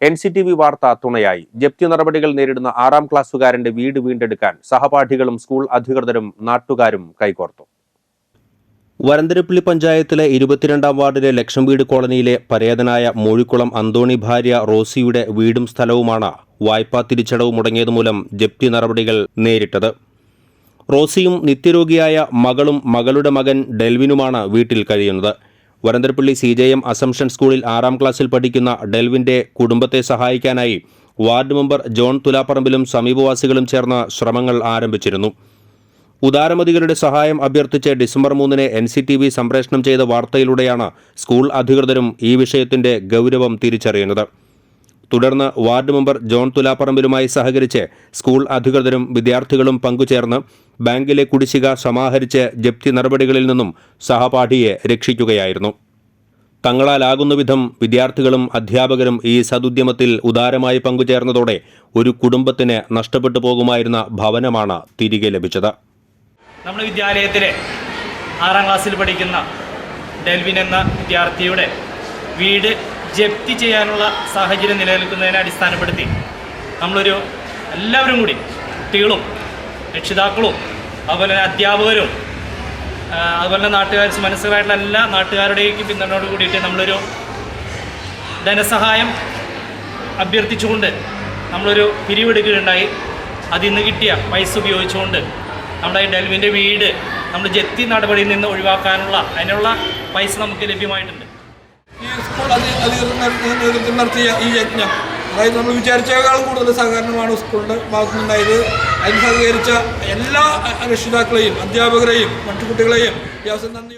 N C T V വാർത്ത തുണയായി. ജപ്തി നടപടികൾ നേരിടുന്ന ആറാം ക്ലാസ്സുകാരന്റെ വീട് വീണ്ടെടുക്കാൻ സഹപാഠികളും സ്കൂൾ അധികൃതരും നാട്ടുകാരും കൈകോർത്തു. വരന്തരപ്പള്ളി പഞ്ചായത്തിലെ ഇരുപത്തിരണ്ടാം വാർഡിലെ ലക്ഷം വീട് കോളനിയിലെ പരേതനായ മൂഴിക്കുളം അന്തോണി ഭാര്യ റോസിയുടെ വീടും സ്ഥലവുമാണ് വായ്പാ തിരിച്ചടവ് മുടങ്ങിയത് മൂലം ജപ്തി നടപടികൾ നേരിട്ടത്. റോസിയും നിത്യരോഗിയായ മകളും മകളുടെ മകൻ ഡെൽവിനുമാണ് വീട്ടിൽ കഴിയുന്നത്. Varandarappilly C J M Assumption സ്കൂളിൽ ആറാം ക്ലാസ്സിൽ പഠിക്കുന്ന ഡെൽവിന്റെ കുടുംബത്തെ സഹായിക്കാനായി വാർഡ് മെമ്പർ ജോൺ തുലാപ്പറമ്പിലും സമീപവാസികളും ചേർന്ന് ശ്രമങ്ങൾ ആരംഭിച്ചിരുന്നു. ഉദാരമതികളുടെ സഹായം അഭ്യർത്ഥിച്ച് ഡിസംബർ മൂന്നിന് എൻ സി ടി വി സംപ്രേഷണം ചെയ്ത വാർത്തയിലൂടെയാണ് സ്കൂൾ അധികൃതരും ഈ വിഷയത്തിന്റെ ഗൗരവം തിരിച്ചറിയുന്നത്. തുടർന്ന് വാർഡ് മെമ്പർ ജോൺ തുലാപ്പറമ്പിലുമായി സഹകരിച്ച് സ്കൂൾ അധികൃതരും വിദ്യാർത്ഥികളും പങ്കുചേർന്ന് ബാങ്കിലെ കുടിശ്ശിക സമാഹരിച്ച് ജപ്തി നടപടികളിൽ നിന്നും സഹപാഠിയെ രക്ഷിക്കുകയായിരുന്നു. തങ്ങളാലാകുന്ന വിധം വിദ്യാർത്ഥികളും അധ്യാപകരും ഈ സദുദ്യമത്തിൽ ഉദാരമായി പങ്കുചേർന്നതോടെ ഒരു കുടുംബത്തിന് നഷ്ടപ്പെട്ടു പോകുമായിരുന്ന ഭവനമാണ് തിരികെ ലഭിച്ചത്. നമ്മുടെ വിദ്യാലയത്തിലെ ആറാം ക്ലാസ്സിൽ പഠിക്കുന്ന ഡെൽവിൻ എന്ന വിദ്യാർത്ഥിയുടെ വീട് ജപ്തി ചെയ്യാനുള്ള സാഹചര്യം നിലനിൽക്കുന്നതിനെ അടിസ്ഥാനപ്പെടുത്തി നമ്മളൊരു എല്ലാവരും കൂടി കുട്ടികളും രക്ഷിതാക്കളും അതുപോലെ തന്നെ അധ്യാപകരും അതുപോലെ നാട്ടുകാർ മനസ്സിലായിട്ടുള്ള എല്ലാ നാട്ടുകാരുടെയും പിന്തുണയോട് കൂടിയിട്ട് നമ്മളൊരു ധനസഹായം അഭ്യർത്ഥിച്ചുകൊണ്ട് നമ്മളൊരു പിരിവെടുക്കുകയുണ്ടായി അതിൽ നിന്ന് കിട്ടിയ പൈസ ഉപയോഗിച്ചുകൊണ്ട് നമ്മുടെ ഈ ഡെൽവിന്റെ വീട് നമ്മൾ ജപ്തി നടപടിയിൽ നിന്ന് ഒഴിവാക്കാനുള്ള അതിനുള്ള പൈസ നമുക്ക് ലഭ്യമായിട്ടുണ്ട്. ഈ സ്കൂൾ അധി അധികൃതർ നടത്തിയ ഈ യജ്ഞം. അതായത് നമ്മൾ വിചാരിച്ചേക്കാളും കൂടുതൽ സഹകരണമാണ് സ്കൂളിന്റെ ഭാഗത്തുനിന്നുണ്ടായത്. അതിന് സഹകരിച്ച എല്ലാ രക്ഷിതാക്കളെയും അധ്യാപകരെയും മറ്റു കുട്ടികളെയും ഈ നന്ദി